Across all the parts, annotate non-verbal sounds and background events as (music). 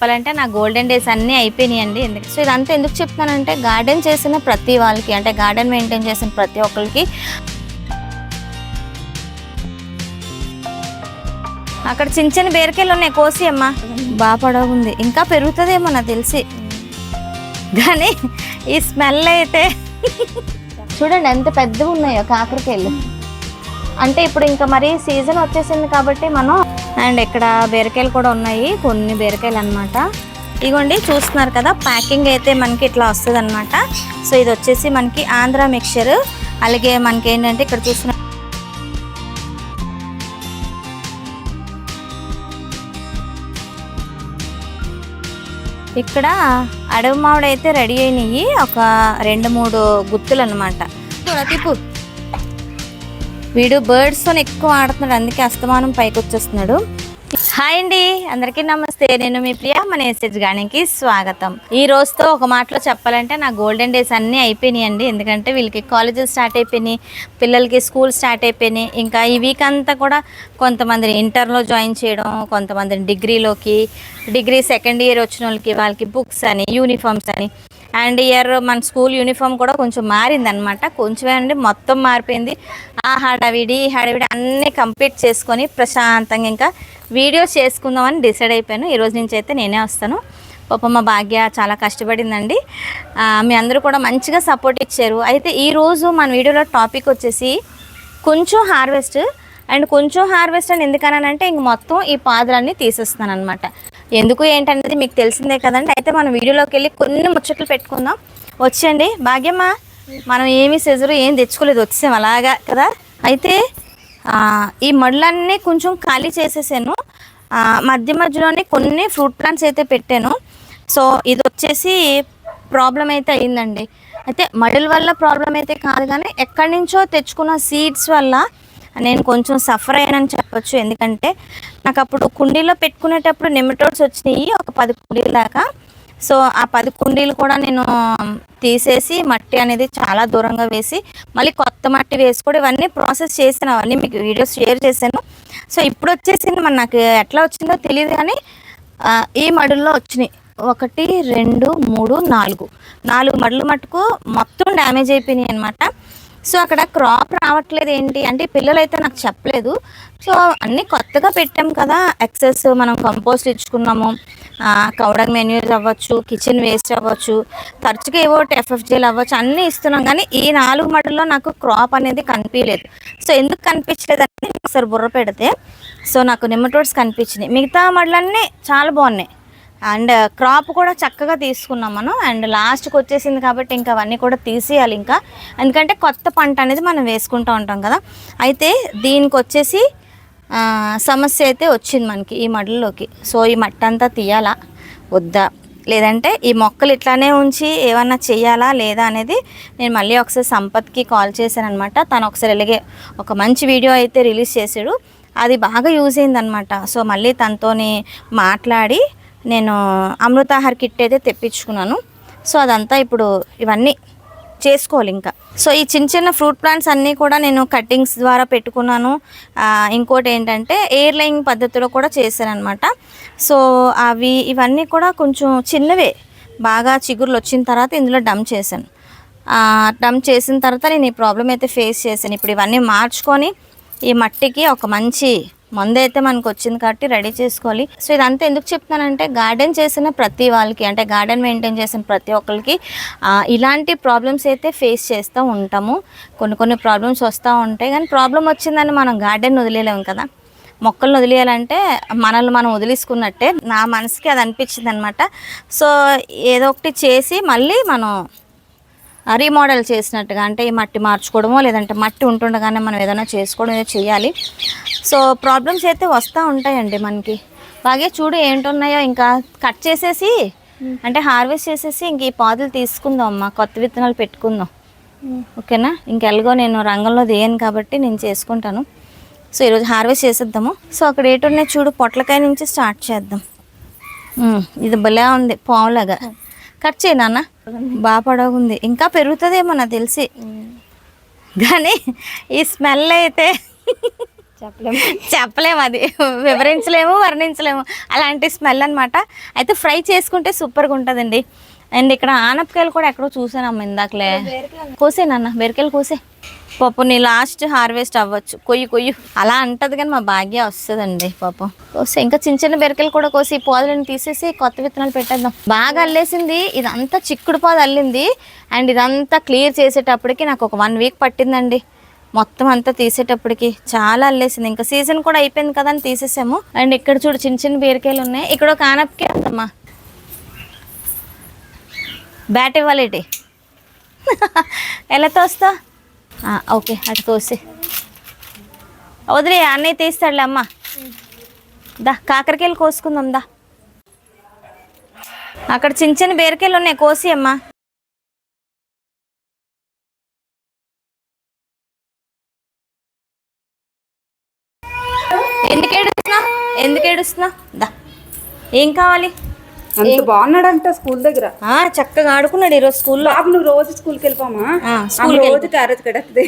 చెప్పాలంటే నా golden days అన్నీ అయిపోయినాయండి. ఎందుకు సో ఇదంతా ఎందుకు చెప్తున్నానంటే గార్డెన్ చేసిన ప్రతి వాళ్ళకి అంటే గార్డెన్ మెయింటైన్ చేసిన ప్రతి ఒక్కరికి అక్కడ చిన్న చిన్న బేరకాయలు ఉన్నాయి కోసి అమ్మ. బాగా పొడవుంది ఇంకా పెరుగుతుందేమో నాకు తెలిసి. కానీ ఈ స్మెల్ అయితే చూడండి ఎంత పెద్దగా ఉన్నాయో కాకరకాయలు. అంటే ఇప్పుడు ఇంకా మరి సీజన్ వచ్చేసింది కాబట్టి మనం అండ్ ఇక్కడ బీరకాయలు కూడా ఉన్నాయి కొన్ని బీరకాయలు అన్నమాట. ఇగోండి చూస్తున్నారు కదా ప్యాకింగ్ అయితే మనకి ఇట్లా వస్తుంది అనమాట సో ఇది వచ్చేసి మనకి ఆంధ్ర మిక్చర్. అలాగే మనకి ఏంటంటే ఇక్కడ చూసిన ఇక్కడ అడవి మామిడి అయితే రెడీ అయినాయి ఒక రెండు మూడు గుత్తులు అనమాట తిప్పు వీడు బర్డ్స్తో ఎక్కువ ఆడుతున్నాడు అందుకే అస్తమానం పైకి వచ్చేస్తున్నాడు. హాయ్ అండి అందరికీ నమస్తే. నేను మీ ప్రియ మన ఎస్ఎస్ గానికి స్వాగతం. ఈ రోజుతో ఒక మాటలో చెప్పాలంటే నా గోల్డెన్ డేస్ అన్నీ అయిపోయినాయండి ఎందుకంటే వీళ్ళకి కాలేజెస్ స్టార్ట్ అయిపోయినాయి పిల్లలకి స్కూల్ స్టార్ట్ అయిపోయినాయి. ఇంకా ఈ వీక్ అంతా కూడా కొంతమందిని ఇంటర్లో జాయిన్ చేయడం కొంతమందిని డిగ్రీలోకి డిగ్రీ సెకండ్ ఇయర్ వచ్చిన వాళ్ళకి వాళ్ళకి బుక్స్ అని యూనిఫామ్స్ అని అండ్ ఇయర్ మన స్కూల్ యూనిఫామ్ కూడా కొంచెం మారిందనమాట కొంచెమే అండి మొత్తం మారిపోయింది. ఆ హడావిడి ఈ హడావిడి అన్నీ కంప్లీట్ చేసుకొని ప్రశాంతంగా ఇంకా వీడియోస్ చేసుకుందామని డిసైడ్ అయిపోయాను. ఈరోజు నుంచి అయితే నేనే వస్తాను. పాపమ్మ భాగ్య చాలా కష్టపడిందండి. మీ అందరూ కూడా మంచిగా సపోర్ట్ ఇచ్చారు. అయితే ఈరోజు మన వీడియోలో టాపిక్ వచ్చేసి కొంచెం హార్వెస్ట్ అండ్ కొంచెం హార్వెస్ట్ అని ఎందుకనంటే ఇంక మొత్తం ఈ పాదులన్నీ తీసేస్తాను అనమాట ఎందుకు ఏంటనేది మీకు తెలిసిందే కదండి. అయితే మనం వీడియోలోకి వెళ్ళి కొన్ని ముచ్చట్లు పెట్టుకుందాం. వచ్చండి భాగ్యమ్మ మనం ఏమి సెజరు ఏం తెచ్చుకోలేదు. వచ్చాం అలాగా కదా. అయితే ఈ మడులన్నీ కొంచెం ఖాళీ చేసేసాను. మధ్య మధ్యలోనే కొన్ని ఫ్రూట్ ప్లాంట్స్ అయితే పెట్టాను. సో ఇది వచ్చేసి ప్రాబ్లం అయితే అయిందండి అయితే మడుల వల్ల ప్రాబ్లం అయితే కాదు కానీ ఎక్కడి నుంచో తెచ్చుకున్న సీడ్స్ వల్ల నేను కొంచెం సఫర్ అయ్యానని చెప్పొచ్చు. ఎందుకంటే నాకు అప్పుడు కుండీలో పెట్టుకునేటప్పుడు నెమటోడ్స్ వచ్చినాయి ఒక పది కుండీల దాకా. సో ఆ పది కుండీలు కూడా నేను తీసేసి మట్టి అనేది చాలా దూరంగా వేసి మళ్ళీ కొత్త మట్టి వేసి కూడా ఇవన్నీ ప్రాసెస్ చేసాను అవన్నీ మీకు వీడియోస్ షేర్ చేశాను. సో ఇప్పుడు వచ్చేసింది మరి నాకు ఎట్లా వచ్చిందో తెలియదు కానీ ఈ మడుల్లో వచ్చినాయి. ఒకటి రెండు మూడు నాలుగు. నాలుగు మడులు మటుకు మొత్తం డ్యామేజ్ అయిపోయినాయి అనమాట సో అక్కడ క్రాప్ రావట్లేదు ఏంటి? అంటే పిల్లలు అయితే నాకు చెప్పలేదు. సో అన్నీ కొత్తగా పెట్టాం కదా ఎక్సెస్ మనం కంపోస్ట్ ఇచ్చుకున్నాము. కౌడంగ్ మెన్యూస్ అవ్వచ్చు కిచెన్ వేస్ట్ అవ్వచ్చు తరచుగా ఏవో ఎఫ్ఎఫ్జీలు అవ్వచ్చు అన్నీ ఇస్తున్నాం. కానీ ఈ నాలుగు మడుల్లో నాకు క్రాప్ అనేది కనిపించలేదు. సో ఎందుకు కనిపించలేదు అనేది ఒకసారి బుర్ర పెడితే సో నాకు నిమ్మటోడ్స్ కనిపించినాయి. మిగతా మడులన్నీ చాలా బాగున్నాయి. అండ్ uh, క్రాప్ కూడా చక్కగా తీసుకున్నాం మనం. అండ్ లాస్ట్కి వచ్చేసింది కాబట్టి ఇంకా అవన్నీ కూడా తీసేయాలి ఇంకా. ఎందుకంటే కొత్త పంట అనేది మనం వేసుకుంటూ ఉంటాం కదా. అయితే దీనికి వచ్చేసి సమస్య అయితే వచ్చింది మనకి ఈ మడుల్లోకి సో ఈ మట్టి అంతా తీయాలా? వద్దా? లేదంటే ఈ మొక్కలు ఇట్లానే ఉంచి ఏమన్నా చేయాలా లేదా అనేది నేను మళ్ళీ ఒకసారి సంపత్కి కాల్ చేశాను అనమాట తను ఒకసారి ఇలాగే ఒక మంచి వీడియో అయితే రిలీజ్ చేశాడు అది బాగా యూజ్ అయిందనమాట సో మళ్ళీ తనతోని మాట్లాడి నేను అమృతాహార్ కిట్ అయితే తెప్పించుకున్నాను. సో అదంతా ఇప్పుడు ఇవన్నీ చేసుకోవాలి ఇంకా. సో ఈ చిన్న చిన్న ఫ్రూట్ ప్లాంట్స్ అన్నీ కూడా నేను కట్టింగ్స్ ద్వారా పెట్టుకున్నాను. ఇంకోటి ఏంటంటే ఎయిర్ లైయింగ్ పద్ధతిలో కూడా చేశాను అనమాట సో అవి ఇవన్నీ కూడా కొంచెం చిన్నవే. బాగా చిగురులు వచ్చిన తర్వాత ఇందులో డమ్ చేశాను. డమ్ చేసిన తర్వాత నేను ఈ ప్రాబ్లం అయితే ఫేస్ చేశాను. ఇప్పుడు ఇవన్నీ మార్చుకొని ఈ మట్టికి ఒక మంచి మందు అయితే మనకు వచ్చింది కాబట్టి రెడీ చేసుకోవాలి. సో ఇదంతా ఎందుకు చెప్తున్నానంటే గార్డెన్ చేసిన ప్రతి వాళ్ళకి అంటే గార్డెన్ మెయింటైన్ చేసిన ప్రతి ఒక్కరికి ఇలాంటి ప్రాబ్లమ్స్ అయితే ఫేస్ చేస్తూ ఉంటాము. కొన్ని కొన్ని ప్రాబ్లమ్స్ వస్తూ ఉంటాయి. కానీ ప్రాబ్లం వచ్చిందని మనం గార్డెన్ వదిలేలేము కదా. మొక్కలను వదిలేయాలంటే మనల్ని మనం వదిలేసుకున్నట్టే నా మనసుకి అది అనిపించింది అనమాట సో ఏదో ఒకటి చేసి మళ్ళీ మనం రీమోడల్ చేసినట్టుగా అంటే ఈ మట్టి మార్చుకోవడమో లేదంటే మట్టి ఉంటుండగానే మనం ఏదైనా చేసుకోవడం ఏదో చేయాలి. సో ప్రాబ్లమ్స్ అయితే వస్తూ ఉంటాయండి మనకి. బాగా చూడు ఏంటున్నాయో ఇంకా కట్ చేసేసి అంటే హార్వెస్ట్ చేసేసి ఇంక ఈ పాదులు తీసుకుందాం అమ్మా. కొత్త విత్తనాలు పెట్టుకుందాం. ఓకేనా? ఇంకెలాగో నేను రంగంలో దిగాను కాబట్టి నేను చేసుకుంటాను. సో ఈరోజు హార్వెస్ట్ చేసేద్దాము. సో అక్కడ ఏటున్నాయి చూడు పొట్లకాయ నుంచి స్టార్ట్ చేద్దాం. ఇది భలే ఉంది పావులాగా. కట్ చేయి నాన్న. బాగా పొడవుంది ఇంకా పెరుగుతుందేమో నాకు తెలిసి. కానీ ఈ స్మెల్ అయితే చెప్పలేము చెప్పలేము అది. వివరించలేము వర్ణించలేము. అలాంటి స్మెల్ అన్నమాట. అయితే ఫ్రై చేసుకుంటే సూపర్గా ఉంటుందండి. అండ్ ఇక్కడ ఆనపకాయలు కూడా ఎక్కడో చూసానమ్మ ఇందాకలే. కోసే నాన్న బెరకాయలు కోసే. పాపం నీ లాస్ట్ హార్వెస్ట్ అవ్వచ్చు. కొయ్యి కొయ్యి. అలా అంటది కానీ మా భాగ్య వస్తుందండి పాపం. ఇంకా చిన్న చిన్న బెరకలు కూడా కోసి ఈ పోదలను తీసేసి కొత్త విత్తనాలు పెట్టేద్దాం. బాగా అల్లేసింది. ఇదంతా చిక్కుడు పాదు అల్లింది. అండ్ ఇదంతా క్లియర్ చేసేటప్పటికి నాకు ఒక వన్ వీక్ పట్టిందండి. మొత్తం అంతా తీసేటప్పటికి చాలా అల్లేసింది. ఇంకా సీజన్ కూడా అయిపోయింది కదా అని తీసేసాము. అండ్ ఇక్కడ చూడు చిన్న చిన్న బీరకాయలు ఉన్నాయి. ఇక్కడ ఒక ఆనపకాయ ఉందమ్మా. బ్యాట్ ఇవ్వాలి (laughs) ఎలా తోస్తా? ఓకే అటు కోసి వదిలే అన్నయ్య తీస్తాడులే అమ్మ. దా కాకరకాయలు కోసుకుందాం దా. అక్కడ చిన్న చిన్న బీరకాయలు ఉన్నాయి కోసి అమ్మా. ఎందుకు ఏడుస్తున్నా ఎందుకు ఏడుస్తున్నా దా. ఏం కావాలి? అంత బాగున్నాడంట స్కూల్ దగ్గర. ఆ చక్కగా ఆడుకున్నాడు ఈరోజు స్కూల్లో. బాబు నువ్వు రోజు స్కూల్కి వెళ్ళిపోమా? స్కూల్కి రోజు క్యారెట్ కడేస్తుంది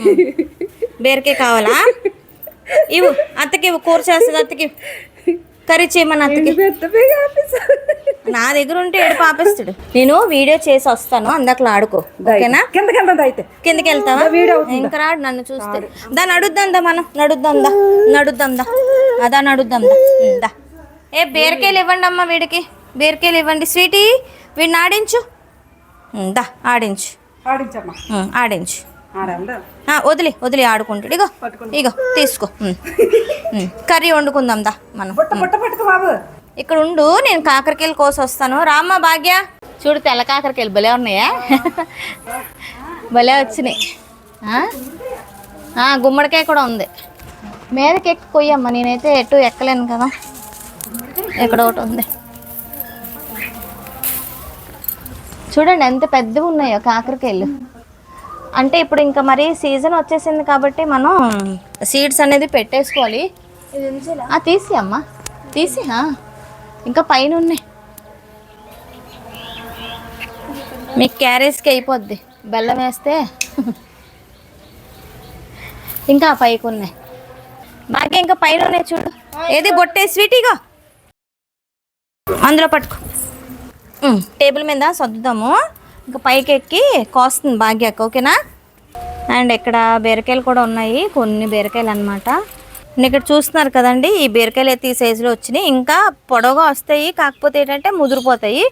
బీరకాయ కావాలా? ఇవ్వు అత్తకి ఇవ్వు కూర చేస్తుంది అత్తకి. కర్రీ చేయమని అత్తకి. నా దగ్గర ఉంటే ఏడు పాపేస్తాడు నేను వీడియో చేసి వస్తాను అందట్లో ఆడుకో. ఓకేనా? కిందకి వెళ్దాం అయితే. కిందకి వెళ్తావా? వీడియో? ఇంకా రాడు నన్ను చూస్తే. దా నడుద్దాం దా మనం. నడుద్దాం దా. నడుద్దాం దా. అదా నడుద్దాం దా. ఉమ్, దా. ఏ బీరకాయలు ఇవ్వండి అమ్మ వీడికి. బీరకాయలు ఇవ్వండి స్వీటీ. వీడిని ఆడించు. దా ఆడించు. ఆడించు. వదిలి వదిలి ఆడుకుంటాడు ఇగో ఇగో తీసుకో. కర్రీ వండుకుందాం దా మనం. ఇక్కడ ఉండు నేను కాకరకాయలు కోసి వస్తాను రామ్మ భాగ్య. చూడు తెల్ల కాకరకాయలు భలే ఉన్నాయా? భలే వచ్చినాయి. ఆ? ఆ, గుమ్మడికాయ కూడా ఉంది. మీదకి ఎక్కి కొయ్యమ్మ నేనైతే ఎటు ఎక్కలేను కదా. ఇక్కడ ఒకటి ఉంది. చూడండి ఎంత పెద్దవి ఉన్నాయో కాకరకాయలు. అంటే ఇప్పుడు ఇంకా మరి సీజన్ వచ్చేసింది కాబట్టి మనం సీడ్స్ అనేది పెట్టేసుకోవాలి. తీసి అమ్మా. తీసి. ఇంకా పైన ఉన్నాయి. మీకు క్యారేజ్కి అయిపోద్ది. బెల్లం వేస్తే. ఇంకా పైకి ఉన్నాయి. బాగా ఇంకా పైన ఉన్నాయి చూడు. ఏది బొట్టే? స్వీటీగా అందులో పట్టుకో. టేబుల్ మీద సర్దుదాము. ఇంకా పైకి ఎక్కి కాస్తుంది భాగ్యక్క ఓకేనా? అండ్ ఇక్కడ బీరకాయలు కూడా ఉన్నాయి కొన్ని బీరకాయలు అనమాట ఇక్కడ చూస్తున్నారు కదండి ఈ బీరకాయలు అయితే ఈ సైజులో వచ్చినాయి. ఇంకా పొడవుగా వస్తాయి కాకపోతే ఏంటంటే ముదిరిపోతాయి.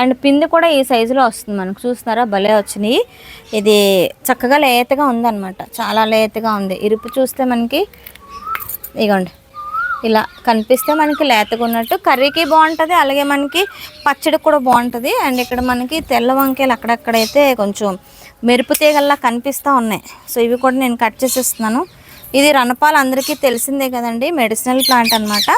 అండ్ పిండి కూడా ఈ సైజులో వస్తుంది మనకు చూస్తున్నారా? భలే వచ్చినాయి. ఇది చక్కగా లేతగా ఉందన్నమాట. చాలా లేతగా ఉంది. ఇరుపు చూస్తే మనకి ఇగోండి. ఇలా కనిపిస్తే మనకి లేతగా ఉన్నట్టు కర్రీకి బాగుంటుంది అలాగే మనకి పచ్చడికి కూడా బాగుంటుంది. అండ్ ఇక్కడ మనకి తెల్ల వంకాయలు అక్కడక్కడైతే కొంచెం మెరుపు తీగల్లా కనిపిస్తూ ఉన్నాయి. సో ఇవి కూడా నేను కట్ చేసేస్తున్నాను. ఇది రణపాలు అందరికీ తెలిసిందే కదండి మెడిసినల్ ప్లాంట్ అనమాట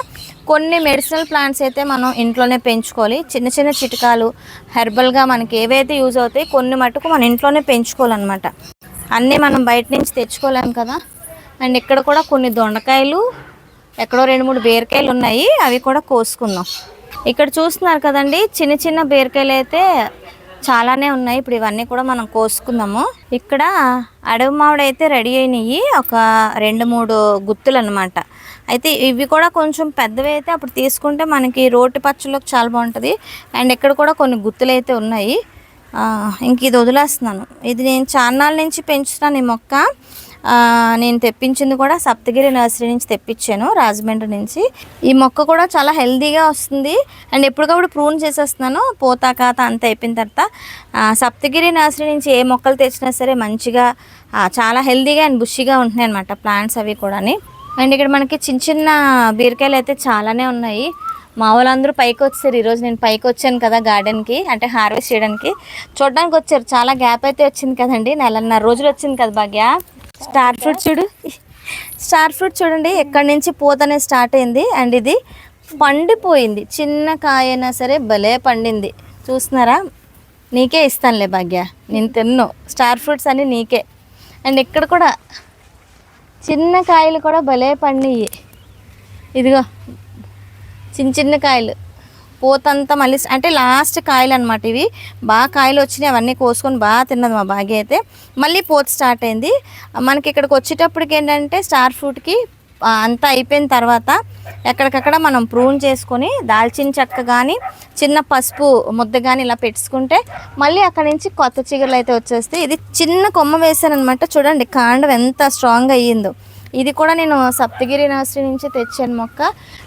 కొన్ని మెడిసినల్ ప్లాంట్స్ అయితే మనం ఇంట్లోనే పెంచుకోవాలి. చిన్న చిన్న చిట్కాలు హెర్బల్గా మనకి ఏవైతే యూజ్ అవుతాయి కొన్ని మటుకు మన ఇంట్లోనే పెంచుకోవాలన్నమాట. అన్నీ మనం బయట నుంచి తెచ్చుకోలేము కదా. అండ్ ఇక్కడ కూడా కొన్ని దొండకాయలు ఎక్కడో రెండు మూడు బీరకాయలు ఉన్నాయి అవి కూడా కోసుకుందాం. ఇక్కడ చూస్తున్నారు కదండి చిన్న చిన్న బీరకాయలు అయితే చాలానే ఉన్నాయి. ఇప్పుడు ఇవన్నీ కూడా మనం కోసుకుందాము. ఇక్కడ అడవి మామిడి అయితే రెడీ అయినాయి ఒక రెండు మూడు గుత్తులు అనమాట అయితే ఇవి కూడా కొంచెం పెద్దవి అయితే అప్పుడు తీసుకుంటే మనకి రోటి పచ్చళ్ళకి చాలా బాగుంటుంది. అండ్ ఇక్కడ కూడా కొన్ని గుత్తులు అయితే ఉన్నాయి. ఇంక ఇది వదిలేస్తున్నాను. ఇది నేను చాన్నాళ్ళ నుంచి పెంచుతాను ఈ మొక్క. నేను తెప్పించింది కూడా సప్తగిరి నర్సరీ నుంచి తెప్పించాను రాజమండ్రి నుంచి. ఈ మొక్క కూడా చాలా హెల్దీగా వస్తుంది. అండ్ ఎప్పటికప్పుడు ప్రూన్ చేసేస్తున్నాను పోతా కాత అంత అయిపోయిన తర్వాత సప్తగిరి నర్సరీ నుంచి ఏ మొక్కలు తెచ్చినా సరే మంచిగా చాలా హెల్దీగా అండ్ బుషిగా ఉంటున్నాయి అనమాట ప్లాంట్స్ అవి కూడాని. అండ్ ఇక్కడ మనకి చిన్న చిన్న బీరకాయలు అయితే చాలానే ఉన్నాయి. మా వాళ్ళందరూ పైకి వచ్చారు ఈరోజు. నేను పైకి వచ్చాను కదా గార్డెన్కి అంటే హార్వెస్ట్ చేయడానికి. చూడడానికి వచ్చారు. చాలా గ్యాప్ అయితే వచ్చింది కదండి నెలన్నర రోజులు వచ్చింది కదా భాగ్య. స్టార్ ఫ్రూట్ చూడు. స్టార్ ఫ్రూట్ చూడండి ఎక్కడి నుంచి పూతనే స్టార్ట్ అయింది. అండ్ ఇది పండిపోయింది. చిన్న కాయ అయినా సరే భలే పండింది. చూస్తున్నారా? నీకే ఇస్తానులే భాగ్య. నేను తిన్ను. స్టార్ ఫ్రూట్స్ అన్నీ నీకే. అండ్ ఇక్కడ కూడా చిన్న కాయలు కూడా భలే పండియి ఇదిగో చిన్న చిన్న కాయలు. పూతంతా మళ్ళీ అంటే లాస్ట్ కాయలు అనమాట ఇవి. బాగా కాయలు వచ్చినాయి అవన్నీ కోసుకొని బాగా తిన్నది మా భాగ్య అయితే. మళ్ళీ పూత స్టార్ట్ అయింది. మనకి ఇక్కడికి వచ్చేటప్పటికి ఏంటంటే స్టార్ ఫ్రూట్కి అంతా అయిపోయిన తర్వాత ఎక్కడికక్కడ మనం ప్రూన్ చేసుకొని దాల్చిన చెక్క కానీ చిన్న పసుపు ముద్ద కానీ ఇలా పెట్టుకుంటే మళ్ళీ అక్కడ నుంచి కొత్త చిగురులు అయితే వచ్చేస్తాయి. ఇది చిన్న కొమ్మ వేసాను అనమాట చూడండి కాండం ఎంత స్ట్రాంగ్ అయ్యిందో. ఇది కూడా నేను సప్తగిరి నర్సరీ నుంచి తెచ్చాను మొక్క.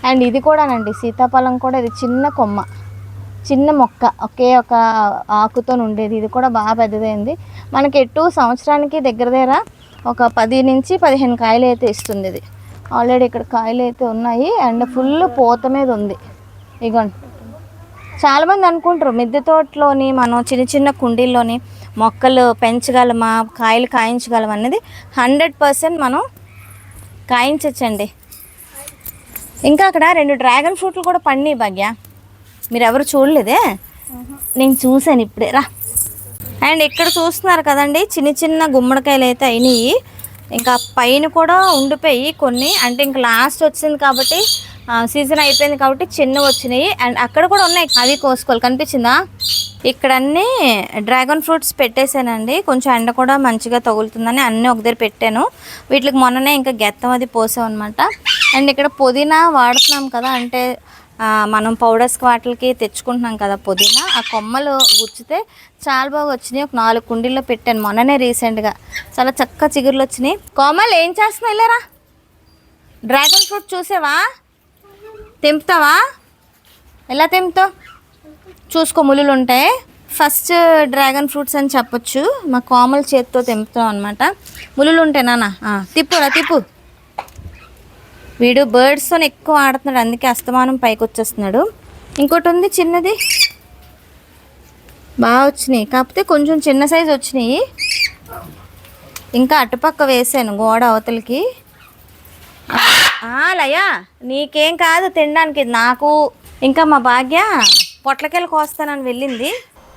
అండ్ ఇది కూడానండి సీతాఫలం కూడా ఇది చిన్న కొమ్మ చిన్న మొక్క ఒకే ఒక ఆకుతో ఉండేది. ఇది కూడా బాగా పెద్దదైంది. మనకి ఎటు సంవత్సరానికి దగ్గర దగ్గర ఒక పది నుంచి పదిహేను కాయలు అయితే ఇస్తుంది ఇది. ఆల్రెడీ ఇక్కడ కాయలు అయితే ఉన్నాయి. అండ్ ఫుల్ పూత మీద ఉంది. ఇగోండి. చాలామంది అనుకుంటారు మిద్దె తోటలోని మనం చిన్న చిన్న కుండీల్లోని మొక్కలు పెంచగలమా కాయలు కాయించగలం అనేది హండ్రెడ్ పర్సెంట్ మనం కాయించచ్చండి. ఇంకా అక్కడ రెండు డ్రాగన్ ఫ్రూట్లు కూడా పండి భాగ్య. మీరు ఎవరు చూడలేదే? నేను చూశాను ఇప్పుడే. రా. అండ్ ఇక్కడ చూస్తున్నారు కదండి చిన్న చిన్న గుమ్మడికాయలు అయితే అయినాయి. ఇంకా పైన కూడా ఉండిపోయి కొన్ని. అంటే ఇంకా లాస్ట్ వచ్చింది కాబట్టి సీజన్ అయిపోయింది కాబట్టి చిన్నవి వచ్చినాయి. అండ్ అక్కడ కూడా ఉన్నాయి. అవి కోసుకోవాలి. కనిపించిందా? ఇక్కడ అన్నీ డ్రాగన్ ఫ్రూట్స్ పెట్టేశానండి. కొంచెం ఎండ కూడా మంచిగా తగులుతుందని అన్నీ ఒక దగ్గర పెట్టాను. వీటికి మొన్ననే ఇంకా గెత్తం అది పోసాం అనమాట అండ్ ఇక్కడ పుదీనా వాడుతున్నాం కదా అంటే మనం పౌడర్స్కి వాటికి తెచ్చుకుంటున్నాం కదా పుదీనా. ఆ కొమ్మలు గుచ్చితే చాలా బాగా వచ్చినాయి. ఒక నాలుగు కుండీల్లో పెట్టాను. మొన్ననే రీసెంట్గా. చాలా చక్కగా చిగురులు వచ్చినాయి. కొమ్మలు ఏం చేస్తున్నాయి లేరా డ్రాగన్ ఫ్రూట్ చూసావా? తెంపుతావా? ఎలా తెంపుతావు? చూసుకో ములులు ఉంటాయి. ఫస్ట్ డ్రాగన్ ఫ్రూట్స్ అని చెప్పొచ్చు. మా కోమల చేతితో తెంపుతాం అనమాట ములులు ఉంటాయి నాన్న. తిప్పురా తిప్పు వీడు బర్డ్స్తో ఎక్కువ ఆడుతున్నాడు. అందుకే అస్తమానం పైకి వచ్చేస్తున్నాడు. ఇంకోటి ఉంది చిన్నది? బాగా వచ్చినాయి. కాకపోతే కొంచెం చిన్న సైజు వచ్చినాయి. ఇంకా అటుపక్క వేసాను గోడ అవతలకి. లయ నీకేం కాదు తినడానికి. నాకు ఇంకా మా భాగ్య పొట్లకాయలు కోస్తానని వెళ్ళింది.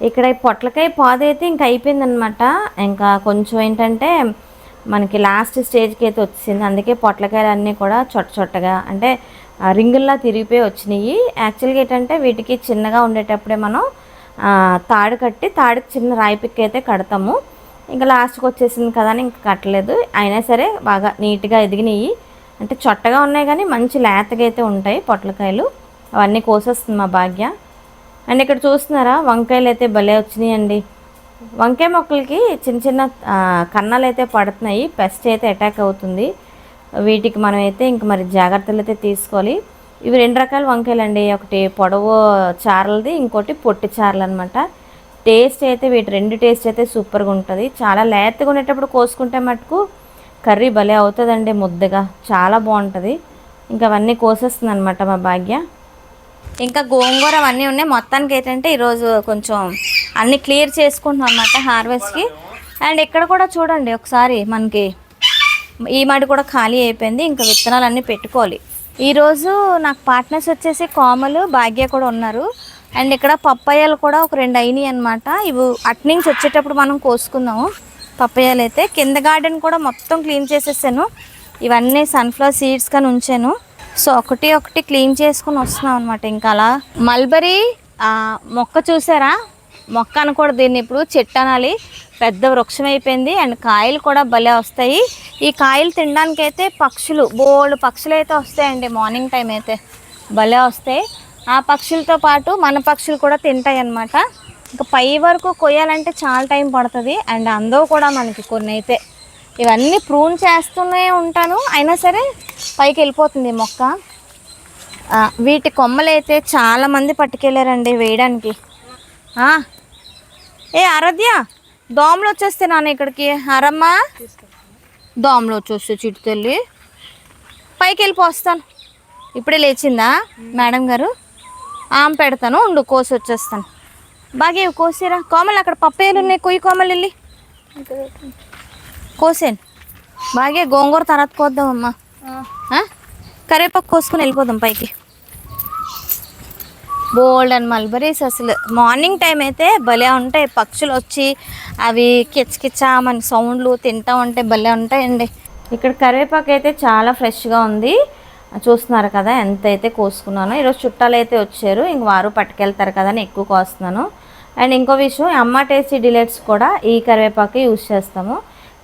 ఇక్కడ పొట్లకాయ పాదైతే ఇంకా అయిపోయిందనమాట ఇంకా కొంచెం ఏంటంటే మనకి లాస్ట్ స్టేజ్కి అయితే వచ్చింది అందుకే పొట్లకాయలు అన్నీ కూడా చొట్ట చొట్టగా అంటే రింగుల్లా తిరిగిపోయి వచ్చినాయి. యాక్చువల్గా ఏంటంటే వీటికి చిన్నగా ఉండేటప్పుడే మనం తాడు కట్టి తాడుకి చిన్న రాయి పిక్ అయితే కడతాము. ఇంకా లాస్ట్కి వచ్చేసింది కదా అని ఇంకా కట్టలేదు. అయినా సరే బాగా నీట్గా ఎదిగినాయి. అంటే చొట్టగా ఉన్నాయి కానీ మంచి లేతగా అయితే ఉంటాయి పొట్లకాయలు. అవన్నీ కోసేస్తుంది మా భాగ్య. అండ్ ఇక్కడ చూస్తున్నారా వంకాయలు అయితే భలే వచ్చినాయండి. వంకాయ మొక్కలకి చిన్న చిన్న కన్నాలు అయితే పడుతున్నాయి. పెస్ట్ అయితే అటాక్ అవుతుంది. వీటికి మనం అయితే ఇంక మరి జాగ్రత్తలు అయితే తీసుకోవాలి. ఇవి రెండు రకాల వంకాయలు అండి ఒకటి పొడవు చారలది ఇంకోటి పొట్టి చారలు అనమాట టేస్ట్ అయితే వీటి రెండు టేస్ట్ అయితే సూపర్గా ఉంటుంది చాలా లేతగా ఉండేటప్పుడు కోసుకుంటే మటుకు కర్రీ భలే అవుతుందండి ముద్దగా. చాలా బాగుంటుంది. ఇంకా అవన్నీ కోసేస్తుంది అనమాట మా భాగ్య. ఇంకా గోంగూర అవన్నీ ఉన్నాయి. మొత్తానికి ఏంటంటే ఈరోజు కొంచెం అన్ని క్లియర్ చేసుకుంటున్నాం అనమాట హార్వెస్ట్కి. అండ్ ఇక్కడ కూడా చూడండి ఒకసారి మనకి ఈ మడి కూడా ఖాళీ అయిపోయింది. ఇంకా విత్తనాలు అన్నీ పెట్టుకోవాలి. ఈరోజు నాకు పార్ట్నర్స్ వచ్చేసి కోమలు భాగ్య కూడా ఉన్నారు. అండ్ ఇక్కడ పప్పయ్యలు కూడా ఒక రెండు అయినాయి అనమాట ఇవి అట్నుంచి వచ్చేటప్పుడు మనం కోసుకుందాము. పప్పయాలు అయితే కింద గార్డెన్ కూడా మొత్తం క్లీన్ చేసేసాను. ఇవన్నీ సన్ఫ్లవర్ సీడ్స్ కానీ ఉంచాను సో ఒకటి ఒకటి క్లీన్ చేసుకుని వస్తున్నాం అనమాట ఇంకా అలా మల్బరీ మొక్క చూసారా? మొక్క అనకూడదు దీన్ని ఇప్పుడు చెట్టు అనాలి. పెద్ద వృక్షం అయిపోయింది. అండ్ కాయలు కూడా భలే వస్తాయి. ఈ కాయలు తినడానికైతే పక్షులు బోల్డ్ పక్షులు అయితే వస్తాయండి మార్నింగ్ టైం అయితే. భలే వస్తాయి. ఆ పక్షులతో పాటు మన పక్షులు కూడా తింటాయి అన్నమాట. ఇంకా పై వరకు కొయ్యాలంటే చాలా టైం పడుతుంది. అండ్ అందరూ కూడా మనకి కొన్ని అయితే ఇవన్నీ ప్రూన్ చేస్తూనే ఉంటాను. అయినా సరే పైకి వెళ్ళిపోతుంది ఈ మొక్క. వీటి కొమ్మలు అయితే చాలామంది పట్టుకెళ్ళారండి వేయడానికి. ఏ ఆరాధ్య దోమలు వచ్చేస్తే నాన్న ఇక్కడికి. అరమ్మా దోమలు వచ్చేస్తే చిట్టు తల్లి. పైకి వెళ్ళిపోస్తాను ఇప్పుడే లేచిందా మేడం గారు? ఆమె పెడతాను ఉండు కోసి వచ్చేస్తాను. బాగా కోసిరా. కోమలు అక్కడ పప్పేలు ఉన్నాయి. కొయ్యి కోమలు వెళ్ళి కోసాను. బాగా గోంగూర తర్వాత కోద్దామమ్మా? కరివేపాకు కోసుకుని వెళ్ళిపోదాం పైకి. బోల్డ్ అండ్ మల్బరీస్ అసలు మార్నింగ్ టైం అయితే భలే ఉంటాయి. పక్షులు వచ్చి అవి కిచకిచామని సౌండ్లు తింటా ఉంటే భలే ఉంటాయండి. ఇక్కడ కరివేపాకు అయితే చాలా ఫ్రెష్గా ఉంది. చూస్తున్నారు కదా ఎంత అయితే కోసుకున్నానో. ఈరోజు చుట్టాలు అయితే వచ్చారు. ఇంక వారు పట్టుకెళ్తారు కదా అని ఎక్కువ కోస్తున్నాను. అండ్ ఇంకో విషయం అమ్మ టేస్టీ డిలైట్స్ కూడా ఈ కరివేపాకు యూస్ చేస్తాము.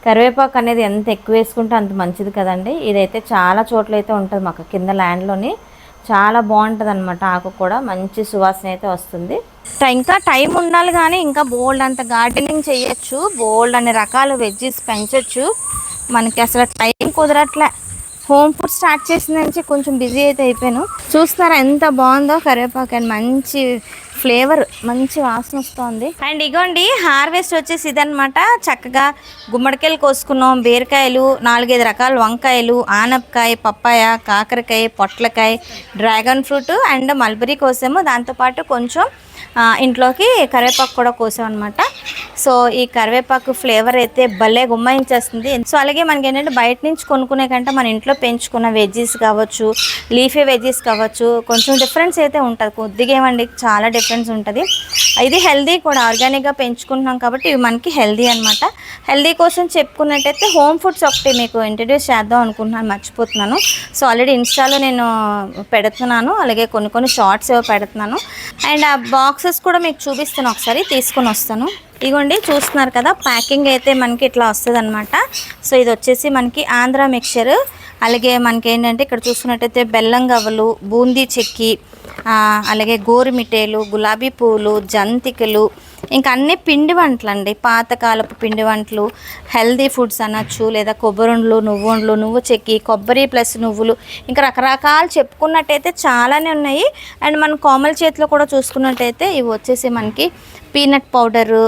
కరివేపాకు అనేది ఎంత ఎక్కువ వేసుకుంటే అంత మంచిది కదండి. ఇదైతే చాలా చోట్ల అయితే ఉంటుంది మాకు కింద ల్యాండ్లోని. చాలా బాగుంటుంది అనమాట ఆకు కూడా మంచి సువాసన అయితే వస్తుంది. ఇంకా టైం ఉండాలి కానీ ఇంకా బోల్డ్ అంత గార్డెనింగ్ చేయొచ్చు. బోల్డ్ అనే రకాల వెజ్జెస్ పెంచొచ్చు. మనకి అసలు టైం కుదరట్లే. హోమ్ ఫుడ్ స్టార్ట్ చేసిన నుంచి కొంచెం బిజీ అయితే అయిపోయాను. చూస్తున్నారా ఎంత బాగుందో కరివేపాకు అండ్ మంచి ఫ్లేవర్ మంచి వాసన వస్తుంది. అండ్ ఇగోండి హార్వెస్ట్ వచ్చేసి ఇదనమాట చక్కగా గుమ్మడికాయలు కోసుకున్నాం బీరకాయలు నాలుగైదు రకాల వంకాయలు ఆనపకాయ పప్పాయ కాకరకాయ పొట్లకాయ డ్రాగన్ ఫ్రూట్ అండ్ మల్బరీ కోసాము. దాంతోపాటు కొంచెం ఇంట్లోకి కరివేపాకు కూడా కోసాం అనమాట సో ఈ కరివేపాకు ఫ్లేవర్ అయితే భలే గుమ్మాయించేస్తుంది. సో అలాగే మనకి ఏంటంటే బయట నుంచి కొనుక్కునే కంటే మన ఇంట్లో పెంచుకున్న వెజ్జెస్ కావచ్చు లీఫీ వెజ్జెస్ కావచ్చు కొంచెం డిఫరెన్స్ అయితే ఉంటుంది. కొద్దిగా ఏమండి చాలా డిఫరెన్స్ ఉంటుంది. ఇది హెల్దీ కూడా ఆర్గానిక్గా పెంచుకుంటున్నాం కాబట్టి ఇవి మనకి హెల్దీ అనమాట హెల్దీ కోసం చెప్పుకున్నట్టయితే హోమ్ ఫుడ్స్ ఒకటి మీకు ఇంట్రడ్యూస్ చేద్దాం అనుకుంటున్నాను మర్చిపోతున్నాను. సో ఆల్రెడీ ఇన్స్టాలో నేను పెడుతున్నాను అలాగే కొన్ని కొన్ని షార్ట్స్ ఏవో పెడుతున్నాను. అండ్ ఆ బాక్సెస్ కూడా మీకు చూపిస్తాను ఒకసారి తీసుకొని వస్తాను. ఇగోండి చూస్తున్నారు కదా ప్యాకింగ్ అయితే మనకి ఇట్లా వస్తుంది అనమాట సో ఇది వచ్చేసి మనకి ఆంధ్ర మిక్చర్. అలాగే మనకి ఏంటంటే ఇక్కడ చూసుకున్నట్టయితే బెల్లం గవ్వలు బూందీ చెక్కి అలాగే గోరుమిఠేలు గులాబీ పూలు జంతికలు ఇంకా అన్ని పిండి వంటలు అండి. పాతకాలపు పిండి వంటలు హెల్దీ ఫుడ్స్ అనొచ్చు లేదా కొబ్బరుండ్లు నువ్వుండ్లు నువ్వు చెక్కి కొబ్బరి ప్లస్ నువ్వులు ఇంకా రకరకాలు చెప్పుకున్నట్టయితే చాలానే ఉన్నాయి. అండ్ మనం కోమల చేతిలో కూడా చూసుకున్నట్టయితే ఇవి వచ్చేసి మనకి పీనట్ పౌడరు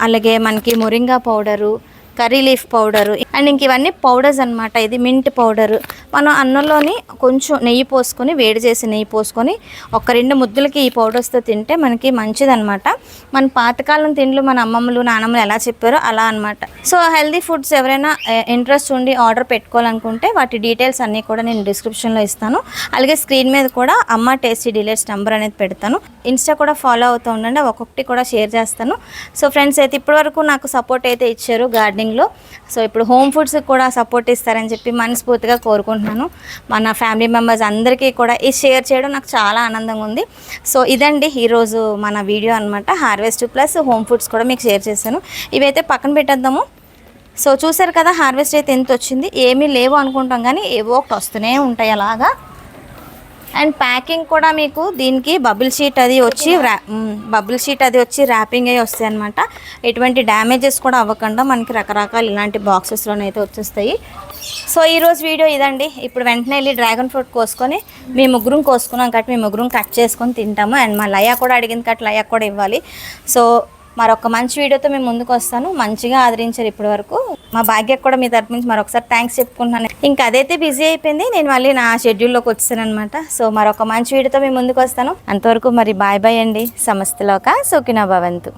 అలాగే మనకి moringa powder curry leaf powder. And ఇంక ఇవన్నీ పౌడర్స్ అనమాట ఇది మింట్ పౌడరు. మనం అన్నంలోని కొంచెం నెయ్యి పోసుకొని వేడి చేసి నెయ్యి పోసుకొని ఒక రెండు ముద్దులకి ఈ పౌడర్స్తో తింటే మనకి మంచిదనమాట మన పాతకాలం తిండ్లు మన అమ్మమ్మలు నానమ్మలు ఎలా చెప్పారో అలా అనమాట సో హెల్దీ ఫుడ్స్ ఎవరైనా ఇంట్రెస్ట్ ఉండి ఆర్డర్ పెట్టుకోవాలనుకుంటే వాటి డీటెయిల్స్ అన్నీ కూడా నేను డిస్క్రిప్షన్లో ఇస్తాను. అలాగే స్క్రీన్ మీద కూడా అమ్మ టేస్టీ డీలర్స్ నెంబర్ అనేది పెడతాను. ఇన్స్టా కూడా ఫాలో అవుతూ ఉండండి. ఒక్కొక్కటి కూడా షేర్ చేస్తాను. సో ఫ్రెండ్స్ అయితే ఇప్పటివరకు నాకు సపోర్ట్ అయితే ఇచ్చారు గార్డెనింగ్లో సో ఇప్పుడు హోమ్ ఫుడ్స్ కూడా సపోర్ట్ ఇస్తారని చెప్పి మనస్ఫూర్తిగా కోరుకుంటున్నాను. మన ఫ్యామిలీ మెంబర్స్ అందరికీ కూడా ఈ షేర్ చేయడం నాకు చాలా ఆనందంగా ఉంది. సో ఇదండి ఈరోజు మన వీడియో అనమాట హార్వెస్ట్ ప్లస్ హోమ్ ఫుడ్స్ కూడా మీకు షేర్ చేశాను. ఇవైతే పక్కన పెట్టేద్దాము. సో చూసారు కదా హార్వెస్ట్ అయితే ఎంత వచ్చింది? ఏమీ లేవు అనుకుంటాం కానీ ఏవో ఒకటి వస్తూనే ఉంటాయి అలాగా. అండ్ ప్యాకింగ్ కూడా మీకు దీనికి బబుల్ షీట్ అది వచ్చి బబుల్ షీట్ అది వచ్చి ర్యాపింగ్ అయ్యి వస్తాయి అనమాట ఎటువంటి డ్యామేజెస్ కూడా అవ్వకుండా మనకి రకరకాల ఇలాంటి బాక్సెస్లోనైతే వచ్చేస్తాయి. సో ఈరోజు వీడియో ఇదండి. ఇప్పుడు వెంటనే వెళ్ళి డ్రాగన్ ఫ్రూట్ కోసుకొని మీ ముగ్గురం కోసుకున్నాం కాబట్టి మీ ముగ్గురం కట్ చేసుకొని తింటాము. అండ్ మా లయా కూడా అడిగింది కాబట్టి లయా కూడా ఇవ్వాలి. సో మరొక మంచి వీడియోతో మేము ముందుకు వస్తాను. మంచిగా ఆదరించారు ఇప్పటి వరకు మా భాగ్యకు కూడా మీ తరపు నుంచి మరొకసారి థ్యాంక్స్ చెప్పుకుంటున్నాను. ఇంకా అదైతే బిజీ అయిపోయింది నేను మళ్ళీ నా షెడ్యూల్లోకి వచ్చాను అనమాట సో మరొక మంచి వీడియోతో మేము ముందుకు వస్తాను. అంతవరకు మరి బాయ్ బాయ్ అండి. సమస్తలోక సుఖినా భవంతు.